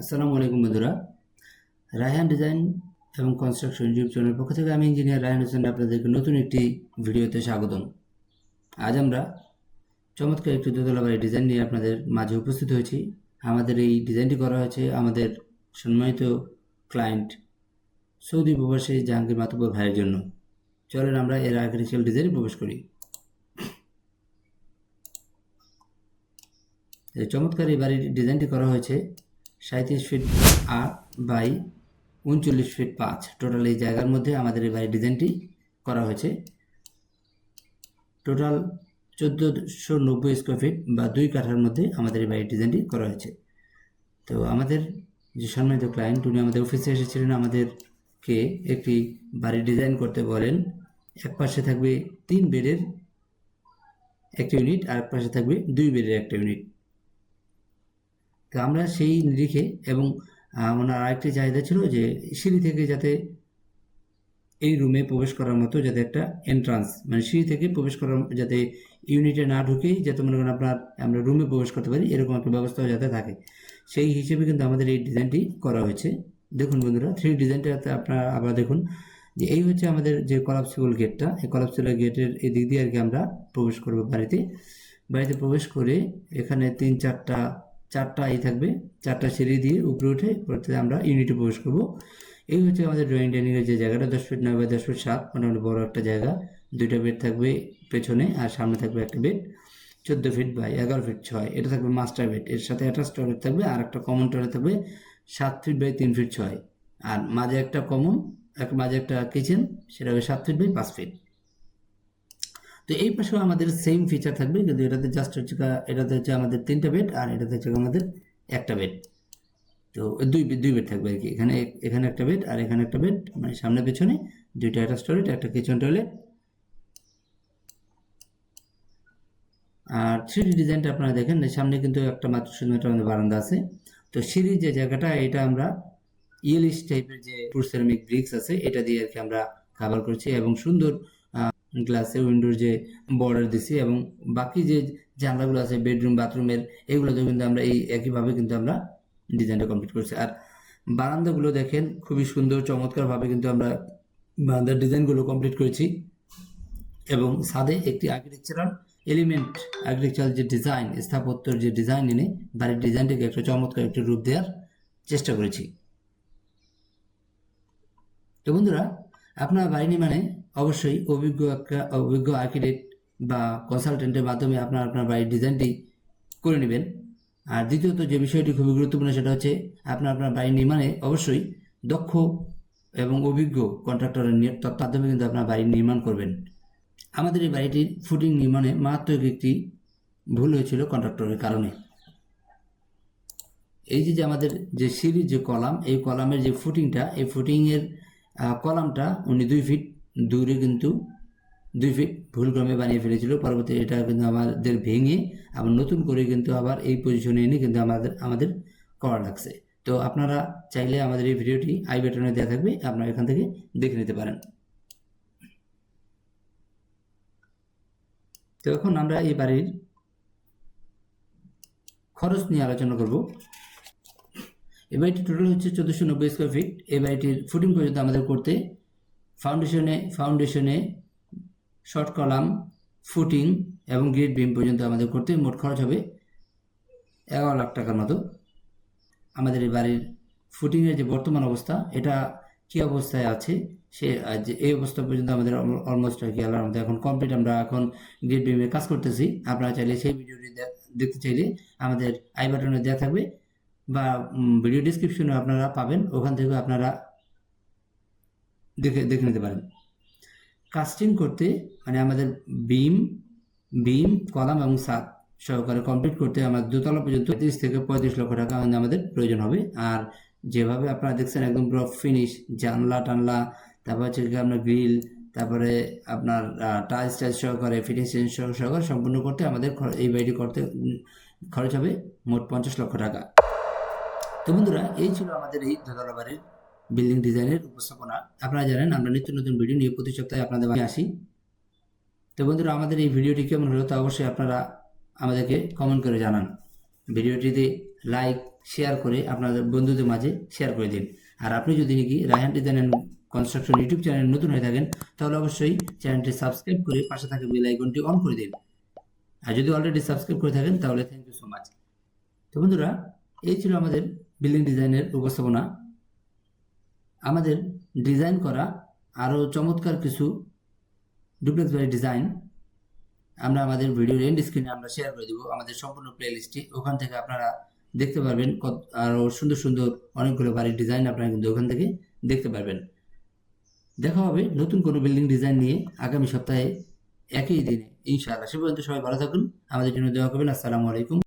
আসসালামু আলাইকুম বন্ধুরা। রায়হান ডিজাইন এবং কনস্ট্রাকশন ইউটিউব চ্যানেলের পক্ষ থেকে আমি ইঞ্জিনিয়ার রায়হান হোসেন আপনাদেরকে নতুন একটি ভিডিওতে স্বাগতম। আজ আমরা চমৎকার একটি দোতলা বাড়ির ডিজাইন নিয়ে আপনাদের মাঝে উপস্থিত হয়েছি। আমাদের এই ডিজাইনটি করা হয়েছে আমাদের সম্মানিত ক্লায়েন্ট সৌদি প্রবাসী জাহাঙ্গীর মাতুব্বর ভাইয়ের জন্য। চলেন আমরা এর আর্কিটেকচারাল ডিজাইনে প্রবেশ করি। চমৎকার এই বাড়ির ডিজাইনটি করা হয়েছে। সাঁত্রিশ ফিট আট বাই উনচল্লিশ ফিট পাঁচ। টোটাল এই জায়গার মধ্যে আমাদের এই বাড়ির ডিজাইনটি করা হয়েছে। টোটাল চোদ্দোশো নব্বই স্কোয়ার ফিট বা দুই কাঠার মধ্যে আমাদের এই বাড়ির ডিজাইনটি করা হয়েছে। তো আমাদের যে সম্মানিত ক্লায়েন্ট উনি আমাদের অফিসে এসেছিলেন। আমাদেরকে একটি বাড়ির ডিজাইন করতে বলেন। এক পাশে থাকবে তিন বেডের একটা ইউনিট আর এক পাশে থাকবে দুই বেডের একটা ইউনিট আমরা সেই নিরিখে এবং ওনার আরেকটি চাহিদা ছিল যে সিঁড়ি থেকে যাতে এই রুমে প্রবেশ করার মতো যাতে একটা এন্ট্রান্স মানে সিঁড়ি থেকে প্রবেশ করার যাতে ইউনিটে না ঢুকেই যাতে মনে করেন আপনার, আমরা রুমে প্রবেশ করতে পারি, এরকম একটা ব্যবস্থা যাতে থাকে। সেই হিসেবে কিন্তু আমাদের এই ডিজাইনটি করা হয়েছে। দেখুন বন্ধুরা থ্রি ডিজাইনটাতে আপনারা আবার দেখুন যে এই হচ্ছে আমাদের যে কলাপসিবল গেটটা এই কলাপসিবল গেটের এই দিক দিয়ে আর কি আমরা প্রবেশ করব বাড়িতে। বাড়িতে প্রবেশ করে এখানে তিন চারটা চারটা এই থাকবে, চারটা সিঁড়ি দিয়ে উপরে উঠে পরে আমরা ইউনিটে প্রবেশ করব। এই হচ্ছে আমাদের ড্রয়িং ডাইনিংয়ের যে জায়গাটা দশ ফিট নয় বাই দশ ফিট সাত, মোটামুটি বড় একটা জায়গা। দুইটা বেড থাকবে পেছনে আর সামনে থাকবে একটা বেড চোদ্দ ফিট বাই এগারো ফিট ছয়, এটা থাকবে মাস্টার বেড এর সাথে অ্যাটাচ টয়লেট থাকবে আর একটা কমন টয়লেট থাকবে সাত ফিট বাই তিন ফিট ছয়। আর মাঝে একটা কমন এক মাঝে একটা কিচেন সেটা হবে সাত ফিট বাই পাঁচ ফিট তো এই পাশেও আমাদের সেম ফিচার থাকবে, কিন্তু এটাতে জাস্ট হচ্ছে এটাতে হচ্ছে আমাদের তিনটা বেড আর এটাতে হচ্ছে আমাদের একটা বেড তো দুই দুই বেড থাকবে আর কি। এখানে এখানে একটা বেড আর এখানে একটা বেড মানে সামনে পেছনে দুইটা একটা টয়লেট একটা কিচেন টয়লেট আর থ্রি ডিজাইনটা আপনারা দেখেন সামনে কিন্তু একটা মাত্র শুধুমাত্র আমাদের বারান্দা আছে। তো সিঁড়ির যে জায়গাটা, এটা আমরা ইয়েলিশ টাইপের যে সেরামিক ব্রিক্স আছে, এটা দিয়ে আর কি আমরা কাভার করছি এবং সুন্দর গ্লাসে উইন্ডোর যে বর্ডার দিছি এবং বাকি যে জানলাগুলো আছে বেডরুম বাথরুমের এগুলোতেও কিন্তু আমরা এই একইভাবে কিন্তু আমরা ডিজাইনটা কমপ্লিট করছি। আর বারান্দাগুলো দেখেন, খুবই সুন্দর, চমৎকারভাবে কিন্তু আমরা বারান্দার ডিজাইনগুলো কমপ্লিট করেছি। এবং ছাদে একটি আর্কিটেকচারাল এলিমেন্ট আর্কিটেকচারাল যে ডিজাইন স্থাপত্যর যে ডিজাইন এনে বাড়ির ডিজাইনটাকে একটা চমৎকার একটি রূপ দেওয়ার চেষ্টা করেছি। তো বন্ধুরা, আপনার বাড়ি নির্মাণে অবশ্যই অভিজ্ঞ অভিজ্ঞ আর্কিটেক্ট বা কনসালটেন্টের মাধ্যমে আপনার আপনার বাড়ির ডিজাইনটি করে নেবেন। আর দ্বিতীয়ত যে বিষয়টি খুবই গুরুত্বপূর্ণ সেটা হচ্ছে আপনার আপনার বাড়ি নির্মাণে অবশ্যই দক্ষ এবং অভিজ্ঞ কন্ট্রাক্টরের মাধ্যমে কিন্তু আপনার বাড়ি নির্মাণ করবেন। আমাদের এই বাড়িটির ফুটিং নির্মাণে মারাত্মক একটি ভুল হয়েছিল কন্ট্রাক্টরের কারণে। এই যে আমাদের যে সিঁড়ির যে কলাম, এই কলামের যে ফুটিংটা এই ফুটিংয়ের কলামটা উনি দুই ফিট দূরে কিন্তু দুই ফিট ভুলক্রমে বানিয়ে ফেলেছিল। পরবর্তী এটা কিন্তু আমাদের ভেঙে আবার নতুন করে কিন্তু আবার এই পজিশনে এনে কিন্তু আমাদের আমাদের করা লাগছে। তো আপনারা চাইলে আমাদের এই ভিডিওটি আই বাটনে দেওয়া থাকবে, আপনারা এখান থেকে দেখে নিতে পারেন। তো এখন আমরা এই বাড়ির খরচ নিয়ে আলোচনা করব। এই বাড়িটি টোটাল হচ্ছে চোদ্দোশো নব্বই স্কোয়ার ফিট এই বাড়িটির ফুটিং পর্যন্ত আমাদের করতে ফাউন্ডেশনে ফাউন্ডেশনে শর্ট কলাম ফুটিং এবং গ্রেড বিম পর্যন্ত আমাদের করতে মোট খরচ হবে এগারো লাখ টাকার মতো। আমাদের এই বাড়ির ফুটিংয়ের যে বর্তমান অবস্থা, এটা কী অবস্থায় আছে, সে যে এই অবস্থা পর্যন্ত আমাদের অলমোস্ট আর কি আল্লাহর মধ্যে এখন কমপ্লিট আমরা এখন গ্রেড বিমের কাজ করতেছি। আপনারা চাইলে সেই ভিডিওটি দেখতে চাইলে আমাদের আই বাটনে দেওয়া থাকবে বা ভিডিও ডিসক্রিপশনে আপনারা পাবেন। ওখান থেকে আপনারা দেখে দেখে নিতে পারেন। কাস্টিং করতে মানে আমাদের বিম বিম কলাম এবং সাত সহকারে কমপ্লিট করতে আমার দোতলা পর্যন্ত তিরিশ থেকে পঁয়ত্রিশ লক্ষ টাকা আমাদের প্রয়োজন হবে। আর যেভাবে আপনারা দেখছেন একদম পুরো ফিনিশ জানলা টানলা, তারপর হচ্ছে আপনার গ্রিল তারপরে আপনার টাইলস টাইলস সহকারে ফিনিশিং সহকারে সম্পূর্ণ করতে আমাদের এই বাড়িটি করতে খরচ হবে মোট পঞ্চাশ লক্ষ টাকা। তো বন্ধুরা, এই ছিল আমাদের এই দোতলা বাড়ির বিল্ডিং ডিজাইনের উপস্থাপনা। আপনারা জানেন, আমরা নিত্য নতুন ভিডিও নিয়ে প্রতি সপ্তাহে আপনাদের আসি। তো বন্ধুরা, আমাদের এই ভিডিওটি কেমন হলো তা অবশ্যই আপনারা আমাদেরকে কমেন্ট করে জানান। ভিডিওটিতে লাইক শেয়ার করে আপনাদের বন্ধুদের মাঝে শেয়ার করে দিন। আর আপনি যদি নাকি Raihan design construction YouTube channel নতুন হয়ে থাকেন, তাহলে অবশ্যই চ্যানেলটি সাবস্ক্রাইব করে পাশে থাকা বেল আইকনটি অন করে দিন। আর যদি অলরেডি সাবস্ক্রাইব করে থাকেন, তাহলে থ্যাংক ইউ সো মাচ তো বন্ধুরা, এই ছিল আমাদের বিল্ডিং ডিজাইনের উপস্থাপনা। আমাদের ডিজাইন করা আরও চমৎকার কিছু ডুপ্লেক্স বাড়ির ডিজাইন আমরা আমাদের ভিডিওর এন্ড স্ক্রিনে আমরা শেয়ার করে দেবো। আমাদের সম্পূর্ণ প্লে লিস্টে ওখান থেকে আপনারা দেখতে পারবেন কত আরও সুন্দর সুন্দর অনেকগুলো বাড়ির ডিজাইন আপনারা কিন্তু ওখান থেকে দেখতে পারবেন। দেখা হবে নতুন কোনো বিল্ডিং ডিজাইন নিয়ে আগামী সপ্তাহে একই দিনে। ইনশাআল্লাহ, সে পর্যন্ত সবাই ভালো থাকুন। আমাদের জন্য দেওয়া করবেন। আসসালামু আলাইকুম।